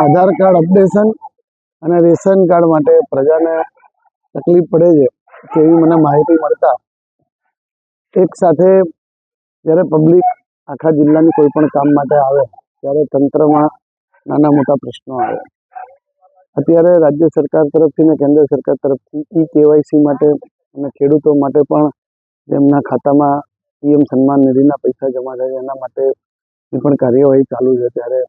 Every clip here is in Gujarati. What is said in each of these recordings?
આધાર કાર્ડ અપડેશન અને રેશન કાર્ડ માટે પ્રજાને તકલીફ પડે છે તેવી મને માહિતી મળતા એક સાથે જ્યારે પબ્લિક આખા જિલ્લાની કોઈ પણ કામ માટે આવે, ત્યારે તંત્રમાં નાના મોટા પ્રશ્નો આવે. અત્યારે રાજ્ય સરકાર તરફથી ને કેન્દ્ર સરકાર તરફથી ઈ કેવાયસી માટે અને ખેડૂતો માટે પણ જેમના ખાતામાં પીએમ સન્માન નિધિના પૈસા જમા થાય એના માટે પણ કાર્યવાહી ચાલુ છે, ત્યારે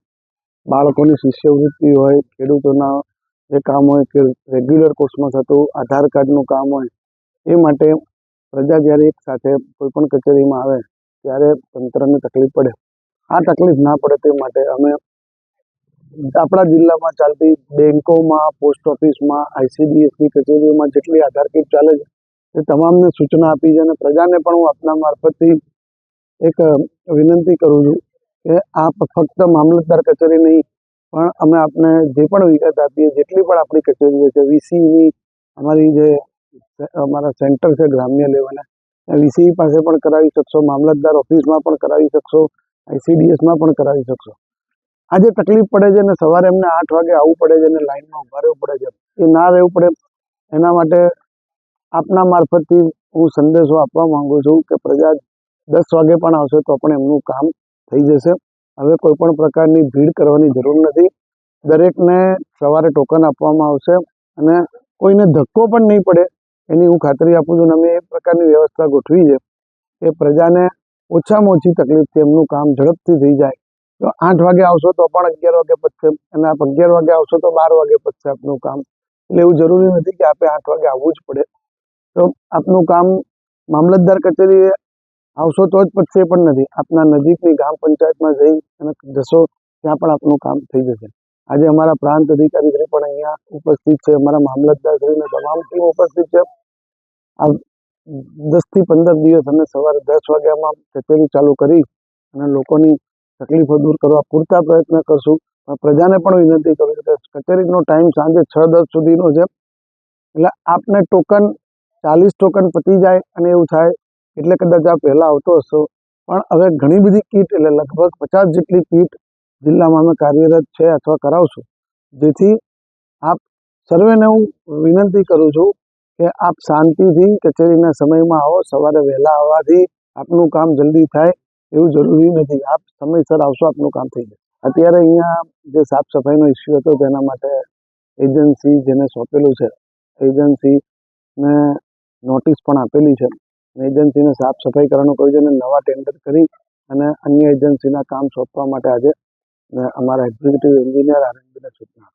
બાળકોની શિષ્યવૃત્તિ હોય, ખેડૂતોના જે કામ હોય કે રેગ્યુલર કોર્સમાં થતું, આધાર કાર્ડનું કામ હોય, એ માટે પ્રજા જ્યારે એક સાથે કોઈ પણ કચેરીમાં આવે, ત્યારે તંત્રને તકલીફ પડે. આ તકલીફ ના પડે તે માટે અમે આપણા જિલ્લામાં ચાલતી બેંકોમાં, પોસ્ટ ઓફિસમાં આઈસીડીએસની કચેરીઓમાં જેટલી આધાર કાર્ડ ચાલે છે, એ તમામને સૂચના આપી છે અને પ્રજાને પણ હું આપના મારફતથી એક વિનંતી કરું છું કે આપ ફક્ત મામલતદાર કચેરી નહીં, પણ અમે આપને જે પણ વિગત આપીએ, જેટલી પણ આપણી કચેરીઓ છે, વીસીની અમારી જે અમારા સેન્ટર છે ગ્રામ્ય લેવલે વીસી પાસે પણ કરાવી શકશો, મામલતદાર ઓફિસમાં પણ કરાવી શકશો, આઈસીડીએસમાં પણ કરાવી શકશો. આજે તકલીફ પડે છે ને, સવારે એમને આઠ વાગે આવવું પડે છે અને લાઈનમાં ઊભા રહેવું પડે છે, એ ના રહેવું પડે, એના માટે આપના મારફતથી હું સંદેશો આપવા માંગુ છું કે પ્રજા દસ વાગે પણ આવશે તો પણ એમનું કામ થઈ જશે. હવે કોઈ પણ પ્રકારની ભીડ કરવાની જરૂર નથી. દરેકને સવારે ટોકન આપવામાં આવશે અને કોઈને ધક્કો પણ નહીં પડે. એની હું ખાતરી આપું છું, અને અમે એ પ્રકારની વ્યવસ્થા ગોઠવી છે કે પ્રજાને ઓછામાં ઓછી તકલીફથી એમનું કામ ઝડપથી થઈ જાય. તો આઠ વાગે આવશો તો પણ અગિયાર વાગે પતશે અને આપ અગિયાર વાગે આવશો તો બાર વાગે પતશે આપનું કામ. એટલે એવું જરૂરી નથી કે આપે આઠ વાગે આવવું જ પડે. તો આપનું કામ મામલતદાર કચેરીએ આવશો તો જ પતશે એ પણ નથી. આપના નજીકની ગ્રામ પંચાયતમાં જઈ અને જશો, ત્યાં પણ આપનું કામ થઈ જશે. આજે અમારા પ્રાંત અધિકારી શ્રી પણ અહીંયા ઉપસ્થિત છે. અમારા મામલતદાર શ્રીને તમામ ટીમ ઉપસ્થિત છે. આ દસથી પંદર દિવસ અમે સવારે દસ વાગ્યામાં કચેરી ચાલુ કરી અને લોકોની તકલીફો દૂર કરવા પૂરતા પ્રયત્ન કરશું. પણ પ્રજાને પણ વિનંતી કરું કે કચેરીનો ટાઈમ સાંજે છ, દસ સુધીનો છે. એટલે આપને ટોકન ચાલીસ ટોકન પતી જાય અને એવું થાય એટલે કદાચ આપ પહેલાં આવતો હશો. પણ હવે ઘણી બધી કીટ, એટલે લગભગ પચાસ જેટલી કીટ જિલ્લામાં અમે કાર્યરત છે અથવા કરાવશું. જેથી આપ સર્વેને હું વિનંતી કરું છું કે આપ શાંતિથી કચેરીના સમયમાં આવો. સવારે વહેલા આવવાથી આપનું કામ જલ્દી થાય. એવું જરૂરી નથી. આપ સમયસર આવશો, આપનું કામ થઈ જશે. અત્યારે અહીંયા જે સાફ સફાઈનો ઇસ્યુ હતો, તેના માટે એજન્સી જેને સોંપેલું છે એજન્સીને નોટિસ પણ આપેલી છે. એજન્સીને સાફ સફાઈ કરવાનું કહ્યું છે અને નવા ટેન્ડર કરી અને અન્ય એજન્સીના કામ સોંપવા માટે આજે અમારા એક્ઝિક્યુટિવ એન્જિનિયર આરએનબીને સૂચના